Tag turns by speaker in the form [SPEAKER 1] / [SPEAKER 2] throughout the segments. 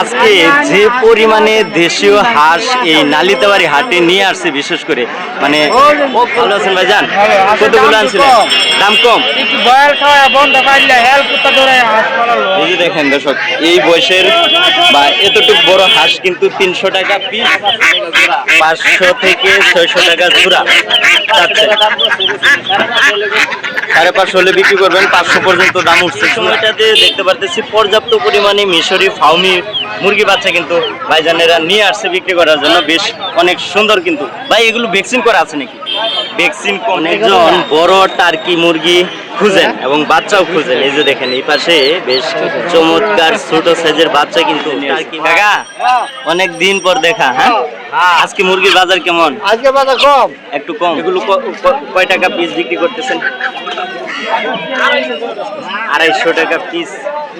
[SPEAKER 1] আজকে যে পরিমাণে দেশীয় হাঁস এই নালিতাবাড়ি হাটে নিয়ে আসছে বিশেষ করে। মানে ভালো আছেন ভাইজান? কতগুলো আনছিলেন? দাম কম? এই যে দেখেন দর্শক এই বয়সের বা এতটুকু বড় হাঁস কিন্তু তিনশো টাকা পিস পাঁচশো থেকে ছয়শো টাকা জোড়া সাড়ে পাঁচশো হলে বিক্রি করবেন পাঁচশো পর্যন্ত দাম উঠছে। সময়টাতে দেখতে পারতেছি পর্যাপ্ত পরিমাণে মিশরি ফাউমি মুরগি বাচ্চা কিন্তু ভাইজানেরা নিয়ে আসছে বিক্রি করার জন্য। বেশ অনেক সুন্দর কিন্তু। ভাই এগুলো ভ্যাকসিন করা আছে নাকি? ভ্যাকসিন অনেকজন বড় টার্কি মুরগি খুঁজেন এবং বাচ্চাও খুঁজেন। এই যে দেখেন এই পাশে বেশ চমৎকার ছোট সাইজের বাচ্চা কিন্তু কাকা অনেক দিন পর দেখা হ্যাঁ? আজকে মুরগির বাজার কেমন?
[SPEAKER 2] আজকে বাজার কম।
[SPEAKER 1] একটু কম। এগুলো কয় টাকা পিস বিক্রি করতেছেন? আড়াইশো টাকা পিস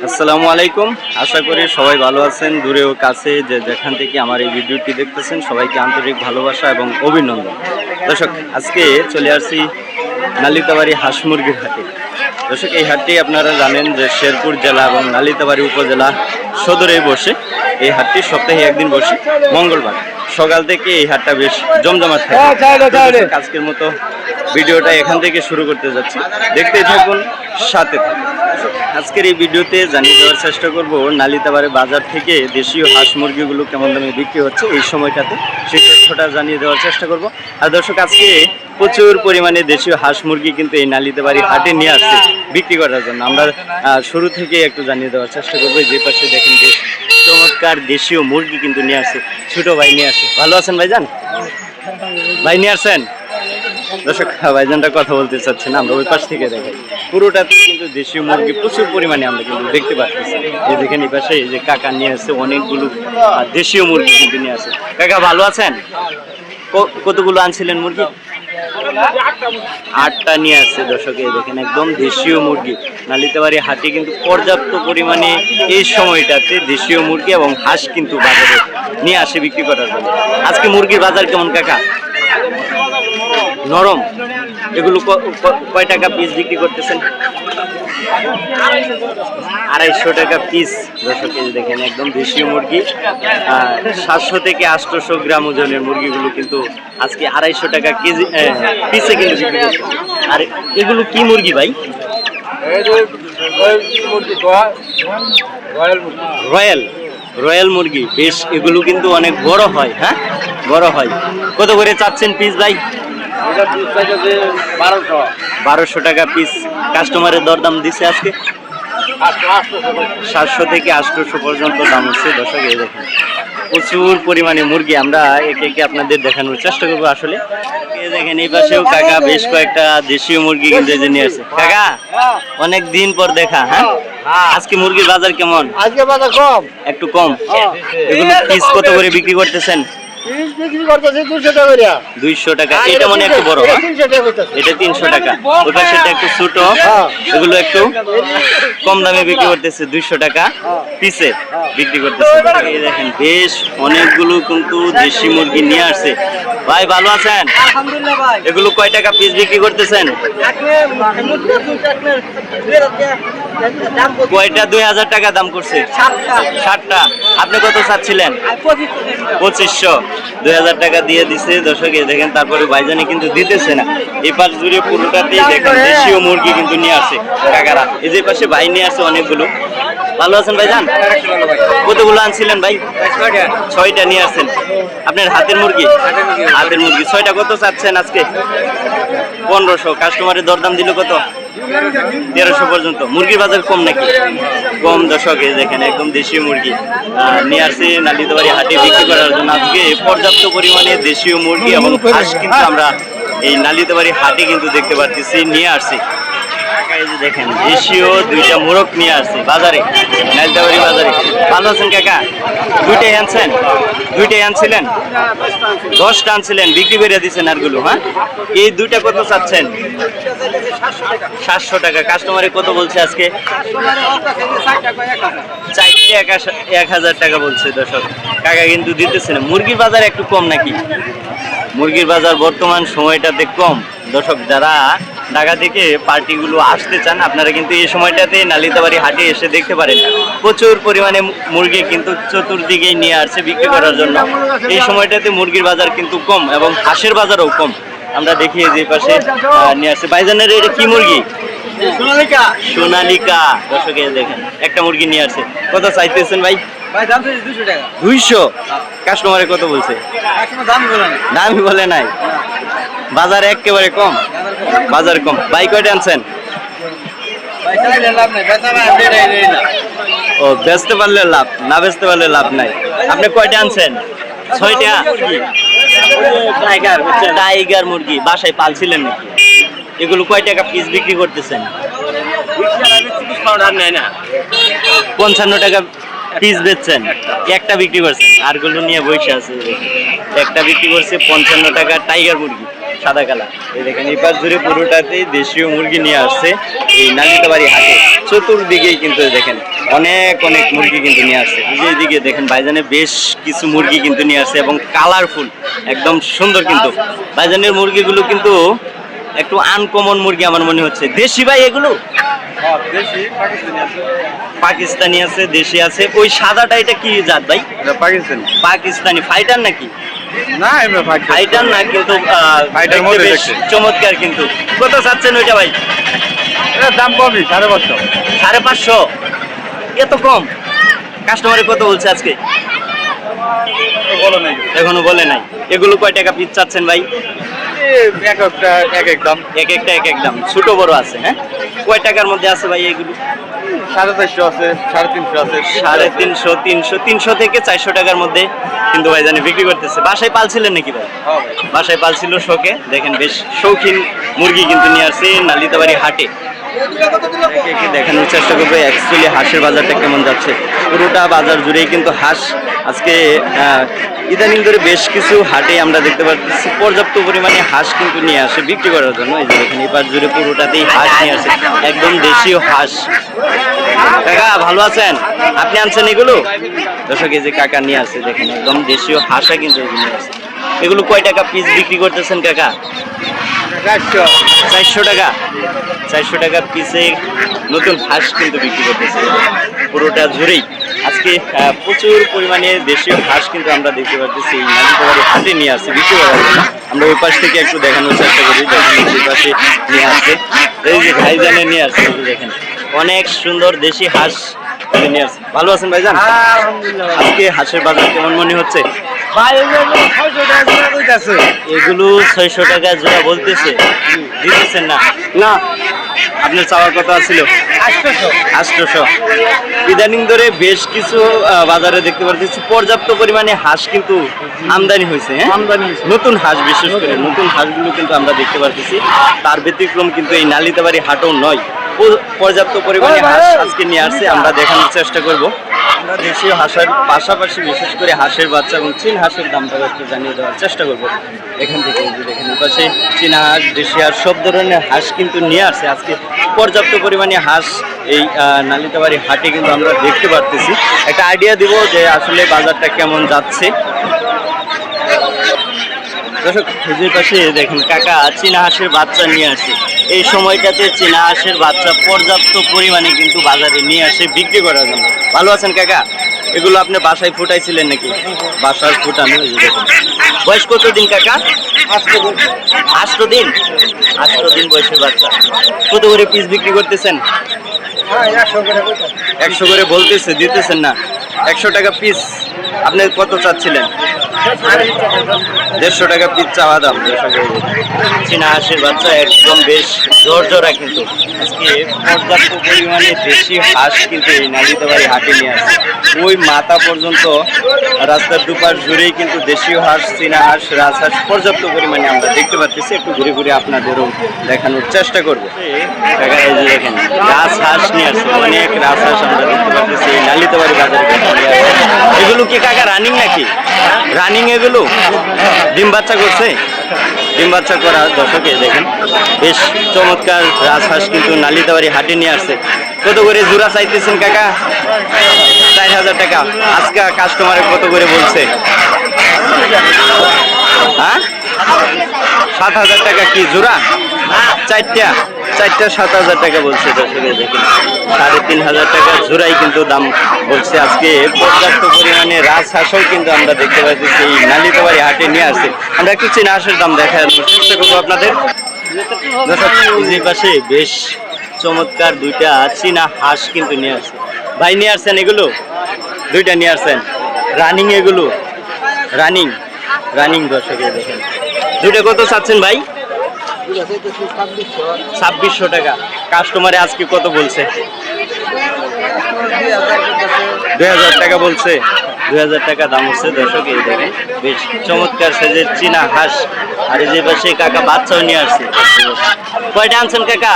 [SPEAKER 1] আসসালামু আলাইকুম। আশা করি সবাই ভালো আছেন, দূরে ও কাছে যে যেখান থেকে আমার এই ভিডিওটি দেখতেছেন, সবাইকে আন্তরিক ভালোবাসা এবং অভিনন্দন। দর্শক, আজকে চলে আসছি নালিতাবাড়ি হাঁস মুরগির হাটে। দর্শক, এই হাটটি আপনারা জানেন যে শেরপুর জেলা এবং নালিতাবাড়ি উপজেলা সদরে বসে। এই হাটটি সপ্তাহে একদিন বসে, মঙ্গলবার। সকাল থেকে এই হাটটা বেশ জমজমাট থাকে
[SPEAKER 2] হ্যাঁ,
[SPEAKER 1] আজকের মতো ভিডিওটা এখান থেকে শুরু করতে যাচ্ছি। দেখতে থাকুন সাথে আজকের এই ভিডিওতে জানিয়ে দেওয়ার চেষ্টা করব নালিতাবাড়ি বাজার থেকে দেশীয় হাঁস মুরগিগুলো কেমন দামে বিক্রি হচ্ছে এই সময়টাতে সেই তথ্যটা জানিয়ে দেওয়ার চেষ্টা করব। আর দর্শক আজকে প্রচুর পরিমাণে দেশীয় হাঁস মুরগি কিন্তু এই নালিতাবাড়ি হাটে নিয়ে আসছে বিক্রি করার জন্য। আমরা শুরু থেকে একটু জানিয়ে দেওয়ার চেষ্টা করব। যে পাশে দেখেন বেশ চমৎকার দেশীয় মুরগি কিন্তু নিয়ে আসছে, ছোট ভাই নিয়ে আসছে। ভালো আছেন ভাইজান? ভাই নিয়ে আসছেন? দর্শক, ভাইজানটা কথা বলতে চাচ্ছেন, আমরা ওই পাশ থেকে দেখাই পুরোটাতে কিন্তু দেশীয় মুরগি, প্রচুর পরিমাণে আমরা কিন্তু দেখতে পাচ্ছি। এই দেখেন এই পাশে, এই যে কাকা নিয়ে আসছে, অনেকগুলো দেশীয় মুরগি কিন্তু নিয়ে আসছে। কাকা, ভালো আছেন? কতগুলো আনছিলেন মুরগি? আটটা নিয়ে আসছে দর্শক দেখেন একদম দেশীয় মুরগি। নালিতে নালিতাবাড়ি হাটে কিন্তু পর্যাপ্ত পরিমাণে এই সময়টাতে দেশীয় মুরগি এবং হাঁস কিন্তু বাজারে নিয়ে আসে বিক্রি করার জন্য। আজকে মুরগির বাজার কেমন, কাকা? নরম। এগুলো কয় টাকা পিস বিক্রি করতেছেন? আড়াইশো টাকা পিস এই যে দেখেন একদম দেশীয় মুরগি। সাতশো থেকে আটশোশো গ্রাম ওজনের মুরগিগুলো কিন্তু আজকে আড়াইশো টাকা কেজি পিসে কিন্তু বিক্রি করছে আর এগুলো কি মুরগি ভাই? রয়্যাল রয়্যাল মুরগি? বেশ এগুলো কিন্তু অনেক বড় হয় হ্যাঁ? বড় হয়। কত করে চাচ্ছেন পিস ভাই?
[SPEAKER 2] বারোশো।
[SPEAKER 1] টাকা পিস কাস্টমারের দরদাম দিছে আজকে। সাতশো থেকে আটশোশো পর্যন্ত দাম হচ্ছে। দর্শক এই দেখেন প্রচুর পরিমাণে মুরগি। আমরা একে একে আপনাদের দেখানোর চেষ্টা করব আসলে। দেখেন এই পাশেও কাকা বেশ কয়েকটা দেশীয় মুরগি কিন্তু এই নিয়ে আসছে। কাকা অনেক দিন পর দেখা হ্যাঁ? আজকে মুরগির বাজার কেমন?
[SPEAKER 2] আজকে বাজার কম।
[SPEAKER 1] একটু কম। এগুলো পিস কত করে বিক্রি করতেছেন?
[SPEAKER 2] পিস বিক্রি করতেছে? দুশো টাকা করে
[SPEAKER 1] দুইশো টাকা। এটা মানে একটু বড় হ্যাঁ?
[SPEAKER 2] টাকা
[SPEAKER 1] এটা তিনশো টাকা। ওই পাশেটা একটু ছোট
[SPEAKER 2] হ্যাঁ।
[SPEAKER 1] এগুলো একটু কম দামে বিক্রি করতেছে দুইশো টাকা পিসে বিক্রি করতেছে। এই দেখেন বেশ অনেকগুলো কিন্তু দেশি মুরগি নিয়ে আসছে। ভাই ভালো আছেন?
[SPEAKER 2] আলহামদুলিল্লাহ ভাই।
[SPEAKER 1] এগুলো কয় টাকা পিস বিক্রি করতেছেন? কয়টা? দুই হাজার টাকা দাম করছে। ষাটটা। আপনি কত চাচ্ছিলেন? পঁচিশশো। দুই হাজার টাকা দিয়ে দিছে। দর্শকে দেখেন তারপরে ভাইজানি কিন্তু দিতেছে না। এই পাশ জুড়ে পুরোটাতেই দেখেন দেশীয় মুরগি কিন্তু নিয়ে আসে কাকারা। এই যে পাশে ভাই নিয়ে আসে অনেকগুলো। ভালো আছেন ভাইজান? কতগুলো আনছিলেন ভাই? ছয়টা। নিয়ে আসছেন। আপনার হাতের মুরগি। হাতের মুরগি। ছয়টা কত চাচ্ছেন আজকে? পনেরোশো। কাস্টমারের দরদাম দিল কত? তেরোশো পর্যন্ত। মুরগির বাজার কম নাকি? কম দশক দেখেন, একদম দেশীয় মুরগি। নিয়ে আসছে নালিতাবাড়ি হাটে বিক্রি করার জন্য। আজকে পর্যাপ্ত পরিমাণে দেশীয় মুরগি এবং হাঁস কিন্তু আমরা এই নালিতাবাড়ি হাটে কিন্তু দেখতে পাচ্ছি নিয়ে আসছি। দেখেন, দেশীয় দুইটা মোরগ নিয়ে আসছে বাজারে নালিতাবাড়ি বাজারে। ভালো আছেন কাকা? দুইটাই আনছেন? দুইটাই আনছিলেন? দশটা আনছিলেন, বিক্রি করে দিচ্ছেন আরগুলো হ্যাঁ? এই দুইটা কত চাচ্ছেন? সাতশো টাকা। কাস্টমারে কত বলছে আজকে? এক হাজার- টাকা বলছে দর্শক। কাকা কিন্তু দিতেছে না। মুরগির বাজার একটু কম নাকি? মুরগির বাজার বর্তমান সময়টাতে কম। দর্শক, যারা ঢাকা থেকে পার্টিগুলো আসতে চান, আপনারা কিন্তু এই সময়টাতে নালিতাবাড়ি হাটে এসে দেখতে পারেন। প্রচুর পরিমাণে মুরগি কিন্তু চতুর্দিকেই নিয়ে আসছে বিক্রি করার জন্য। এই সময়টাতে মুরগির বাজার কিন্তু কম এবং হাঁসের বাজারও কম। আমরা দেখি যে পাশে নিয়ে আসছে। ভাইজানের এটা কি মুরগি?
[SPEAKER 2] সোনালিকা।
[SPEAKER 1] সোনালিকা। দর্শকে দেখেন একটা মুরগি নিয়ে আসছে। কত চাইতেছেন ভাই? দুইশো কাস্টমারে কত বলছে?
[SPEAKER 2] বলে
[SPEAKER 1] নাই। বাজার একেবারে কম। বাজার কম। ভাই কয়টা আনছেন? ও বেচতে পারলে লাভ না বেচতে পারলে লাভ নাই। আপনি কয়টা আনছেন? ছয়টা টাইগার টাইগার মুরগি বাসায় পালছিলেন নাকি? এগুলো কয় টাকা পিস বিক্রি করতেছেন?
[SPEAKER 2] না
[SPEAKER 1] পঞ্চান্ন টাকা পিস বেচছেন। একটা বিক্রি করছেন। আরগুলো নিয়ে বসে আছে। একটা বিক্রি করছে পঞ্চান্ন টাকা টাইগার মুরগি। সাদা কালা এই দেখেন পাশ জুড়ে পুরোটাতেই দেশীয় মুরগি নিয়ে আসছে এই নালিতাবাড়ি হাটে। চতুর্দিকেই কিন্তু দেখেন অনেক অনেক মুরগি কিন্তু নিয়ে আসছে। এইদিকে দেখেন ভাইজানে বেশ কিছু মুরগি কিন্তু নিয়ে আসছে এবং কালারফুল একদম সুন্দর কিন্তু। ভাইজানের মুরগিগুলো কিন্তু একটু আনকমন মুরগি আমার মনে হচ্ছে। দেশি ভাই এগুলো?
[SPEAKER 2] পাকিস্তানি আছে।
[SPEAKER 1] দেশি আছে। ওই সাদাটা এটা কি জাত ভাই?
[SPEAKER 2] পাকিস্তানি।
[SPEAKER 1] পাকিস্তানি। ফাইটার নাকি?
[SPEAKER 2] না এমনি পাকিস্তানি
[SPEAKER 1] ফাইটার না কিন্তু
[SPEAKER 2] ফাইটার মধ্যে দেখতে।
[SPEAKER 1] চমৎকার কিন্তু। কত চাচ্ছেন ওইটা ভাই?
[SPEAKER 2] এটার দাম কমই সাড়ে পাঁচশো।
[SPEAKER 1] সাড়ে পাঁচশো? এত কম। কাস্টমারে কত বলছে আজকে?
[SPEAKER 2] বলো নাই।
[SPEAKER 1] এখনও বলে নাই। এগুলো কয় টাকা পিস চাচ্ছেন ভাই?
[SPEAKER 2] এক একটা এক এক দাম।
[SPEAKER 1] এক একটা এক এক দাম। ছোট বড় আছে হ্যাঁ? কয় টাকার মধ্যে আছে ভাই এগুলো?
[SPEAKER 2] সাড়ে চারশো আছে সাড়ে তিনশো আছে
[SPEAKER 1] সাড়ে তিনশো তিনশো তিনশো থেকে চারশো টাকার মধ্যে কিন্তু ভাই জানি বিক্রি করতেছে। বাসায় পালছিলেন নাকি ভাই?
[SPEAKER 2] হ্যাঁ
[SPEAKER 1] বাসায় পালছিল শোকে। দেখেন বেশ শৌখিন মুরগি কিন্তু নিয়ে আসছে নালিতাবাড়ি হাটে। দেখানোর চেষ্টা করব। অ্যাকচুয়ালি হাঁসের বাজারটা কেমন যাচ্ছে? পুরোটা বাজার জুড়েই কিন্তু হাঁস আজকে ইদানিং ধরে বেশ কিছু হাটে আমরা দেখতে পাচ্ছি পর্যাপ্ত পরিমাণে হাঁস কিন্তু নিয়ে আসে বিক্রি করার জন্য। এই যে দেখেন এবার জুড়ে পুরোটাতেই হাঁস নিয়ে আসে। একদম দেশীয় হাঁস। কাকা, ভালো আছেন? আপনি আনছেন এগুলো? দর্শক, এই যে কাকা নিয়ে আসে, দেখেন, একদম দেশীয় হাঁসা কিন্তু এগুলো নিয়ে আসে। এগুলো কয় টাকা পিস বিক্রি করতেছেন কাকা?
[SPEAKER 2] চারশো
[SPEAKER 1] চারশো টাকা। চারশো টাকা পিসে নতুন হাঁস কিন্তু বিক্রি করতেছে। পুরোটা জুড়েই। আজকে প্রচুর পরিমাণে দেশীয় হাঁস কিন্তু আমরা দেখতে পাচ্ছি এই নাজিবাড়ি হাটে নিয়ে আসছে, বিক্রি করার আমরা ওই পাশ থেকে একটু দেখানোর চেষ্টা করি, দেখেন ওই পাশে নিয়ে আসছে। এই যে ভাইজানে নিয়ে আসছে দেখেন। অনেক সুন্দর দেশি হাঁস ভালো আছেন ভাইজান? আজকে হাঁসের বাজার কেমন মনে হচ্ছে?
[SPEAKER 2] এগুলো ছয়শো টাকা জোড়া
[SPEAKER 1] বলতেছে। দিতেছেন না? না আপনার চাওয়ার কথা ছিল। আষ্টশো। ইদানিং ধরে বেশ কিছু বাজারে দেখতে পাচ্ছি পর্যাপ্ত পরিমাণে হাঁস কিন্তু আমদানি হয়েছে হ্যাঁ?
[SPEAKER 2] আমদানি
[SPEAKER 1] নতুন হাঁস বিশেষ করে নতুন। হাঁসগুলো কিন্তু আমরা দেখতে পাচ্ছি তার ব্যতিক্রম কিন্তু এই নালিতাবাড়ি হাটও নয়। পর্যাপ্ত পরিমাণে হাঁস আজকে নিয়ে আসছে আমরা দেখানোর চেষ্টা করব। আমরা দেশীয় হাঁসের পাশাপাশি বিশেষ করে হাঁসের বাচ্চা এবং চীন হাঁসের দামটা একটু জানিয়ে দেওয়ার চেষ্টা করব। এখান থেকে দেখেন পাশে চীনা হাঁস দেশি হাঁস সব ধরনের হাঁস কিন্তু নিয়ে আসছে। আজকে পর্যাপ্ত পরিমাণে হাঁস এই নালিতাবাড়ি হাটে কিন্তু আমরা দেখতে পারতেছি। একটা আইডিয়া দিব যে আসলে বাজারটা কেমন যাচ্ছে। দর্শক খুঁজে পাশে দেখেন, কাকা চীনা হাঁসের বাচ্চা নিয়ে আসে। এই সময়টাতে চীনা হাঁসের বাচ্চা পর্যাপ্ত পরিমাণে কিন্তু বাজারে নিয়ে আসে, বিক্রি করার জন্য। ভালো আছেন কাকা? এগুলো আপনি বাসায় ফুটাইছিলেন নাকি? বাসার ফুটানো বয়স কত দিন কাকা? আষ্ট দিন আষ্ট দিন বয়সের বাচ্চা। কত করে পিস বিক্রি করতেছেন?
[SPEAKER 2] একশো করে
[SPEAKER 1] একশো করে বলতেছে, দিতেছেন না। একশো টাকা পিস আপনি কত চাচ্ছিলেন? দেড়শো টাকা পিস চাওয়া দাম চীনা হাঁসের বাচ্চা একদম বেশ জোর জোড়া কিন্তু। আজকে পর্যাপ্ত পরিমাণে দেশি হাঁস কিন্তু এই নালিতাবাড়ি হাটে নিয়ে আসে। ওই মাথা পর্যন্ত রাস্তার দুপাশ জুড়েই কিন্তু দেশীয় হাঁস চীনা হাঁস রাজহাঁস পর্যাপ্ত পরিমাণে আমরা দেখতে পাচ্ছি। একটু ঘুরে ঘুরে আপনাদেরও দেখানোর চেষ্টা করব। দেখা এই যে দেখেন রাজহাঁস নিয়ে আসছে। অনেক রাজহাঁস আমরা দেখতে পাচ্ছি এই নালিতাবাড়ি বাজারে। কিন্তু নিয়ে আসছে। এগুলো কি কাকা রানিং নাকি? রানিং এগুলো ডিম বাচ্চা করছে? ডিম বাচ্চা করা দর্শকে দেখেন। বেশ চমৎকার রাজহাঁস কিন্তু নালিতাবাড়ি হাটে নিয়ে আসছে। কত করে জোড়া চাইতেছেন কাকা? চার হাজার টাকা। আজকে কাস্টমারে কত করে বলছে? হ্যাঁ? সাত হাজার টাকা কি জোড়া? চারটা। চারটা, সাত হাজার টাকা বলছে দর্শকের দেখুন সাড়ে তিন হাজার টাকা জোড়াই কিন্তু দাম বলছে। আজকে পর্যাপ্ত পরিমাণে রাজহাঁসও কিন্তু আমরা দেখতে পাচ্ছি এই নালিতাবাড়ি হাটে নিয়ে আসছে। আমরা একটু চীনা হাঁসের দাম চেষ্টা করব আপনাদের। পাশে বেশ চমৎকার দুইটা চীনা হাঁস কিন্তু নিয়ে আসছে। ভাই, নিয়ে আসছেন এগুলো? দুইটা নিয়ে আসছেন। রানিং এগুলো? রানিং? রানিং দর্শকের দেখেন দুইটা কত চাচ্ছেন ভাই? ছাব্বিশশো টাকা। কাস্টমারে আজকে কত বলছে? দুই হাজার টাকা বলছে। দুই হাজার টাকা দাম হচ্ছে দর্শক, এই দেখেন, বেশ চমৎকার সাইজের চীনা হাঁস। আর এই যে পাশে কাকা বাচ্চাও নিয়ে আসছে। কয়টা আনছেন কাকা?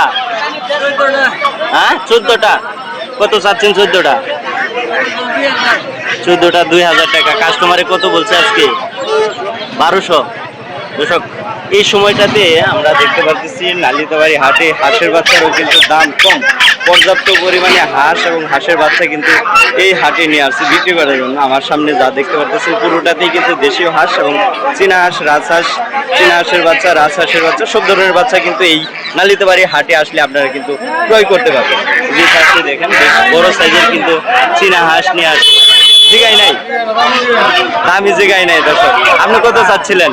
[SPEAKER 1] হ্যাঁ চোদ্দটা। কত চাচ্ছেন চোদ্দটা? চোদ্দটা, দুই হাজার টাকা। কাস্টমারে কত বলছে আজকে? বারোশো। দর্শক এই সময়টাতে আমরা দেখতে পাচ্ছি নালিতাবাড়ি হাটে হাঁসের বাচ্চারও কিন্তু দাম কম। পর্যাপ্ত পরিমাণে হাঁস এবং হাঁসের বাচ্চা কিন্তু এই হাটে নিয়ে আসছে বিক্রি করার জন্য। আমার সামনে যা দেখতে পাচ্ছি পুরোটাতেই কিন্তু দেশীয় হাঁস এবং চীনা হাঁস রাজহাঁস চীনা হাঁসের বাচ্চা রাজহাঁসের বাচ্চা, সব ধরনের বাচ্চা কিন্তু এই নালিতাবাড়ি হাটে আসলে আপনারা কিন্তু ক্রয় করতে পারবেন। যে পাশে দেখেন, বেশ বড় সাইজের কিন্তু চীনা হাঁস নিয়ে আসছে। জিগাই নাই? দামি জিগাই নাই দর্শক। আপনি কত চাচ্ছিলেন?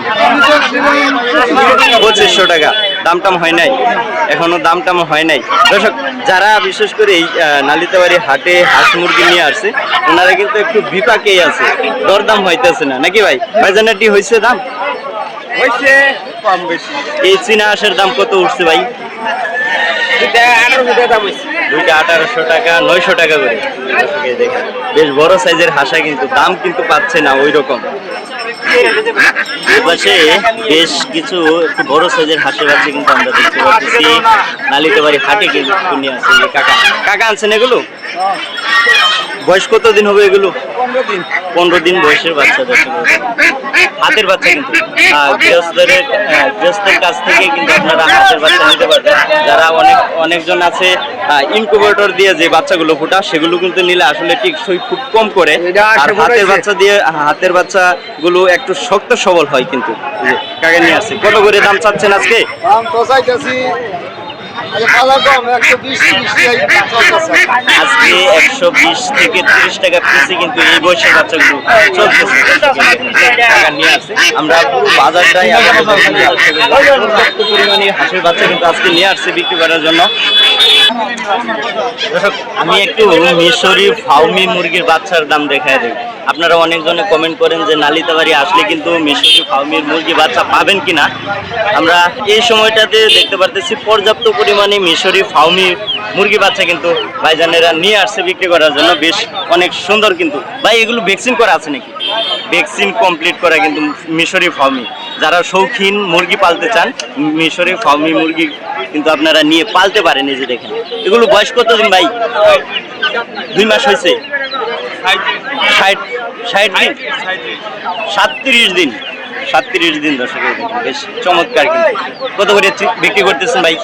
[SPEAKER 1] পঁচিশশো টাকা। দাম টাম হয় নাই। এখনও দাম টাম হয় নাই। দর্শক যারা বিশেষ করে এই নালিতাবাড়ি হাটে হাঁস মুরগি নিয়ে আসছে ওনারা কিন্তু একটু বিপাকেই আছে। দরদাম হইতেছে না। নাকি ভাই? ভাইজানাটি হয়েছে দাম?
[SPEAKER 2] হয়েছে কম বেশি।
[SPEAKER 1] এই চীনা হাঁসের দাম কত উঠছে ভাই?
[SPEAKER 2] এটা আঠারোশো টাকা দাম হয়েছে
[SPEAKER 1] দুইটা আঠারোশো টাকা নয়শো টাকা করে। বেশ বড় সাইজের হাসা কিন্তু, দাম কিন্তু পাচ্ছে না ওই রকম বেশ কিছু একটু বড় সাইজের হাঁসের বাচ্চা কিন্তু আমরা দেখতে পাচ্ছি। নালিতে বাড়ি হাটে কিন্তু কাকা কাকা আনছেন এগুলো? বয়স কত দিন হবে এগুলো?
[SPEAKER 2] পনেরো দিন
[SPEAKER 1] পনেরো দিন বয়সের বাচ্চা দর্শক হাতের বাচ্চা কিন্তু। আহ, গৃহস্থের কাছ থেকে কিন্তু আপনারা হাতের বাচ্চা নিতে পারবেন। যারা অনেক অনেকজন আছে ইনকুবেটর দিয়ে যে বাচ্চাগুলো ফোটা সেগুলো কিন্তু নিলে আসলে টিকসই খুব কম করে। আর হাতের বাচ্চা দিয়ে হাতের বাচ্চাগুলো একটু শক্ত সবল হয় কিন্তু। কাকে নিয়ে আসছে কত করে দাম চাচ্ছেন আজকে?
[SPEAKER 3] দাম তো চাইতেছি
[SPEAKER 1] আজকে একশো বিশ থেকে টাকা কিন্তু এই বয়সের বাচ্চাগুলো চলতেছে। আমরা পুরো বাজারটাই পরিমাণে হাঁসের বাচ্চা কিন্তু আজকে নিয়ে আসছে বিক্রি করার জন্য আমি একটু মিশরি ফাউমি মুরগির বাচ্চার দাম দেখায় দিই আপনারা অনেকজনে কমেন্ট করেন যে নালিতাবাড়ি আসলে কিন্তু মিশরি ফাউমির মুরগি বাচ্চা পাবেন কিনা। আমরা এই সময়টাতে দেখতে পারতেছি পর্যাপ্ত পরিমাণে মিশরি ফাউমি মুরগি বাচ্চা কিন্তু ভাইজানেরা নিয়ে আসছে বিক্রি করার জন্য। বেশ অনেক সুন্দর কিন্তু। ভাই, এগুলো ভ্যাকসিন করা আছে নাকি? ভ্যাকসিন কমপ্লিট করা কিন্তু মিশরি ফার্মি যারা শৌখিন মুরগি পালতে চান, মিশরি ফার্মি মুরগি কিন্তু আপনারা নিয়ে পালতে পারেন এই যে দেখেন। এগুলো বয়স কতদিন ভাই? দুই মাস হয়েছে। ষাট ষাট দিন। সাতত্রিশ দিন। সাতত্রিশ দিন দর্শকের বেশ চমৎকার কিন্তু। কত করে বিক্রি করতেছেন ভাই?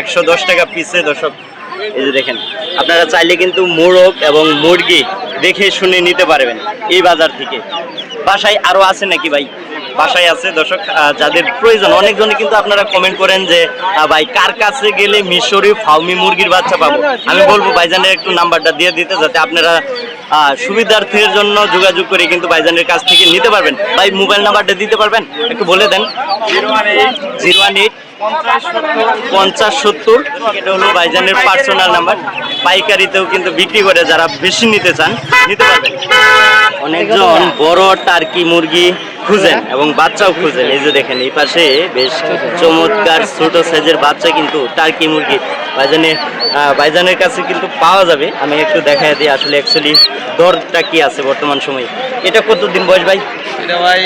[SPEAKER 1] একশো দশ টাকা পিসে দর্শক, এই যে দেখেন, আপনারা চাইলে কিন্তু মোরগ এবং মুরগি দেখে শুনে নিতে পারবেন এই বাজার থেকে। বাসায় আরও আছে নাকি ভাই? বাসায় আছে। দর্শক যাদের প্রয়োজন অনেকজনে কিন্তু আপনারা কমেন্ট করেন যে ভাই কার কাছে গেলে মিশরি ফাউমি মুরগির বাচ্চা পাবো? আমি বলব ভাইজানের একটু নাম্বারটা দিয়ে দিতে যাতে আপনারা সুবিধার্থের জন্য যোগাযোগ করে কিন্তু ভাইজানের কাছ থেকে নিতে পারবেন। ভাই মোবাইল নাম্বারটা দিতে পারবেন? একটু বলে দেন।
[SPEAKER 2] Zero one eight.
[SPEAKER 1] Zero one eight.
[SPEAKER 2] পঞ্চাশ সত্তর
[SPEAKER 1] এটা হলো ভাইজানের পার্সোনাল নাম্বার পাইকারিতেও কিন্তু বিক্রি করে যারা বেশি নিতে চান নিতে পারবেন। অনেকজন বড় টার্কি মুরগি খুঁজেন এবং বাচ্চাও খুঁজেন। এই যে দেখেন এই পাশে বেশ চমৎকার ছোট সাইজের বাচ্চা কিন্তু টার্কি মুরগি। ভাইজানে ভাইজানের কাছে কিন্তু পাওয়া যাবে। আমি একটু দেখাই দিই আসলে অ্যাকচুয়ালি দরটা কি আছে বর্তমান সময়ে। এটা কতদিন বয়স ভাই?
[SPEAKER 2] এটা ভাই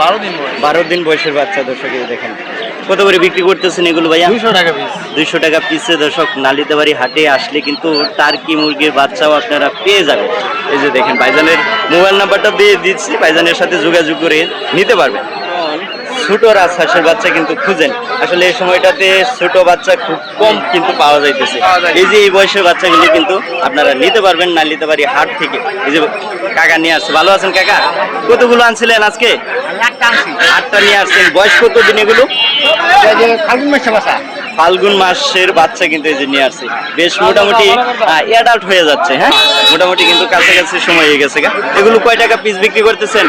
[SPEAKER 2] বারো দিন বয়স।
[SPEAKER 1] বারো দিন বয়সের বাচ্চা দর্শক দেখেন। কত করে বিক্রি করতেছেন এগুলো ভাইয়া?
[SPEAKER 2] দুশো টাকা পিস
[SPEAKER 1] দুইশো টাকা পিসে দর্শক নালিতাবাড়ি হাটে আসলে কিন্তু টার্কি মুরগির বাচ্চাও আপনারা পেয়ে যাবেন। এই যে দেখেন ভাইজানের মোবাইল নাম্বারটা দিয়ে দিচ্ছি ভাইজানের সাথে যোগাযোগ করে নিতে পারবেন। ছোট রাজহাঁসের বাচ্চা কিন্তু খুঁজেন আসলে এই সময়টাতে ছোট বাচ্চা খুব কম কিন্তু পাওয়া যাইতেছে। এই যে এই বয়সের বাচ্চাগুলো কিন্তু আপনারা নিতে পারবেন নালিতাবাড়ি হাট থেকে। এই যে কাকা নিয়ে আসছে। ভালো আছেন কাকা? কতগুলো আনছিলেন আজকে? আটটা নিয়ে আসছেন। বয়স কত দিন এগুলো?
[SPEAKER 3] ফাল্গুন
[SPEAKER 1] ফাল্গুন মাসের বাচ্চা কিন্তু এই যে নিয়ে আসছে। বেশ মোটামুটি অ্যাডাল্ট হয়ে যাচ্ছে হ্যাঁ? মোটামুটি কিন্তু কাছাকাছি সময় হয়ে গেছে গা। এগুলো কয় টাকা পিস বিক্রি করতেছেন?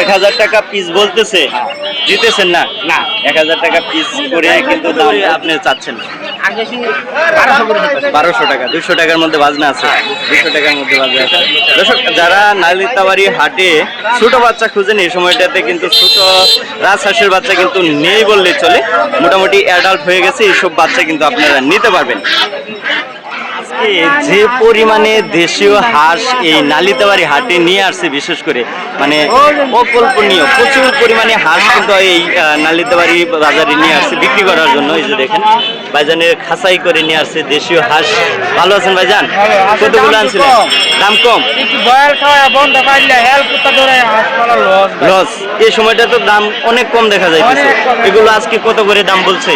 [SPEAKER 1] এক হাজার টাকা পিস বলতেছে। দিতেছেন না?
[SPEAKER 3] না।
[SPEAKER 1] এক হাজার টাকা পিস করে কিন্তু দাম আপনি চাচ্ছেন। বারোশো টাকা দুশো টাকার মধ্যে বাজনা আছে। দুশো টাকার মধ্যে বাজনা আছে। দর্শক যারা নালিতাবাড়ি হাটে ছোট বাচ্চা খুঁজেন এই সময়টাতে কিন্তু ছোট রাজহাঁসের বাচ্চা কিন্তু নেই বললে চলে। মোটামুটি অ্যাডাল্ট হয়ে গেছে এইসব বাচ্চা কিন্তু আপনারা নিতে পারবেন। যে পরিমাণে দেশীয় হাঁস এই নালিতাবাড়ি হাটে নিয়ে আসছে বিশেষ করে মানে অকল্পনীয় প্রচুর পরিমাণে হাঁস কিন্তু এই নালিতাবাড়ি বাজারে নিয়ে আসছে বিক্রি করার জন্য। এই যে দেখেন ভাইজানের খাসাই করে নিয়ে আসছে দেশীয় হাঁস। ভালো আছেন ভাইজান? কতগুলো আনছিলেন? দাম কম?
[SPEAKER 2] লস।
[SPEAKER 1] এই সময়টা তো দাম অনেক কম দেখা যাইতেছে।
[SPEAKER 2] কম।
[SPEAKER 1] এগুলো আজকে কত করে দাম বলছে?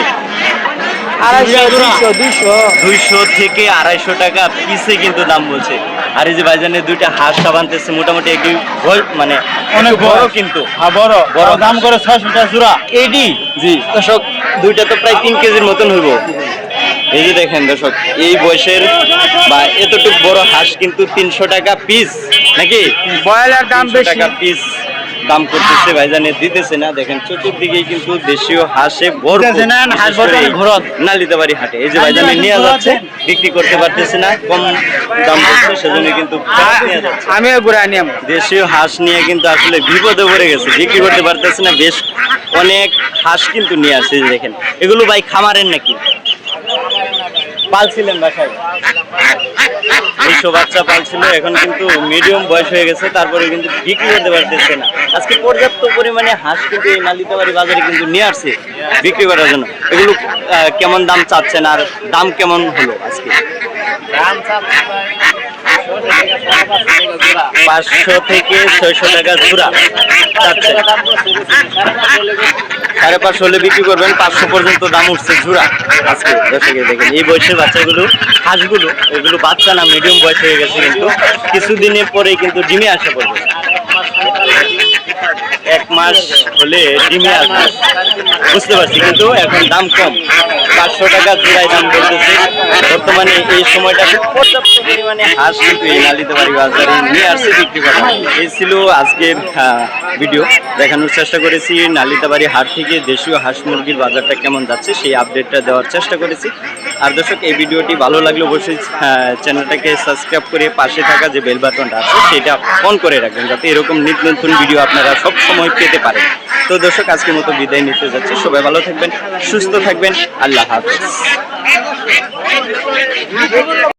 [SPEAKER 2] দুইশো দুইশো
[SPEAKER 1] দুইশো। থেকে আড়াইশো টাকা পিসে কিন্তু দাম বলছে। আর এই যে ভাইজানের দুইটা হাঁস সাবানতেছে মোটামুটি একটু মানে
[SPEAKER 2] অনেক
[SPEAKER 1] বড়।
[SPEAKER 2] বড়।
[SPEAKER 1] কিন্তু।
[SPEAKER 2] বড়।
[SPEAKER 1] বড়।
[SPEAKER 2] দাম করে ছয়শো টাকা জোড়া।
[SPEAKER 1] এডি জি। দর্শক দুইটা তো প্রায় তিন কেজির মতন হইব। এই যে দেখেন দর্শক এই বয়সের বা এতটুক বড় হাঁস কিন্তু তিনশো টাকা পিস নাকি?
[SPEAKER 2] বয়লের দাম বেশি
[SPEAKER 1] টাকা পিস দাম করতেছে ভাইজানে দিতেছে না। দেখেন চতুর্দিকেই কিন্তু দেশীয় হাঁসে ভরপুর।
[SPEAKER 2] দিতেছে না, হাঁস
[SPEAKER 1] বিশেষ করে
[SPEAKER 2] বর্তমানে
[SPEAKER 1] এই
[SPEAKER 2] ঘোরত।
[SPEAKER 1] নালিতাবাড়ি হাটে। এই যে ভাইজানে নিয়ে যাচ্ছে বিক্রি করতে পারতেছে না কম দাম বলছে সেজন্য কিন্তু
[SPEAKER 2] আমিও ঘুরে আনি আমি
[SPEAKER 1] দেশীয় হাঁস নিয়ে কিন্তু আসলে বিপদে পড়ে গেছে বিক্রি করতে পারতেছে না বেশ অনেক হাঁস কিন্তু নিয়ে আসছে দেখেন। এগুলো ভাই খামারের নাকি? পালছিলেন বাসায়। দুশো বাচ্চা পালছিল, এখন কিন্তু মিডিয়াম বয়স হয়ে গেছে, তারপরে কিন্তু বিক্রি করতে পারতেছে না। আজকে পর্যাপ্ত পরিমাণে হাঁস কিন্তু এই নালিতাবাড়ি বাজারে কিন্তু নিয়ে আসছে বিক্রি করার জন্য। এগুলো কেমন দাম চাচ্ছেন আর দাম কেমন হলো আজকে? পাঁচশো থেকে ছয়শো টাকা জোড়া। সাড়ে পাঁচশো হলে বিক্রি করবেন, পাঁচশো পর্যন্ত দাম উঠছে জোড়া। আজকে দর্শকে দেখেন, এই বয়সের বাচ্চাগুলো, হাঁসগুলো, এগুলো বাচ্চা না মিডিয়াম বয়স হয়ে গেছে কিন্তু, কিছুদিনের পরেই কিন্তু ডিমে আসা পড়বে এক মাস হলে ডিমে আসবে। বুঝতে পারছি, কিন্তু এখন দাম কম। পাঁচশো টাকা জোড়ায় দাম বলতেছে। বর্তমানে এই সময়টা পর্যাপ্ত পরিমাণে হাঁস কিন্তু এই নালিতাবাড়ি বাজারে নিয়ে আসছে বিক্রি করা। এই ছিল আজকের ভিডিও। দেখানোর চেষ্টা করেছি নালিতাবাড়ি হাট থেকে দেশীয় হাঁস মুরগির বাজারটা কেমন যাচ্ছে সেই আপডেটটা দেওয়ার চেষ্টা করেছি। আর দর্শক এই ভিডিওটি ভালো লাগলে অবশ্যই আহ, চ্যানেলটাকে সাবস্ক্রাইব করে পাশে থাকা যে বেল বাটনটা আছে সেটা অন করে রাখবেন যাতে এরকম নিত্য নতুন ভিডিও আপনারা সব সময় পেতে পারেন। তো দর্শক আজকের মতো বিদায় নিতে যাচ্ছি। সবাই ভালো থাকবেন সুস্থ থাকবেন। আল্লাহ হাফেজ।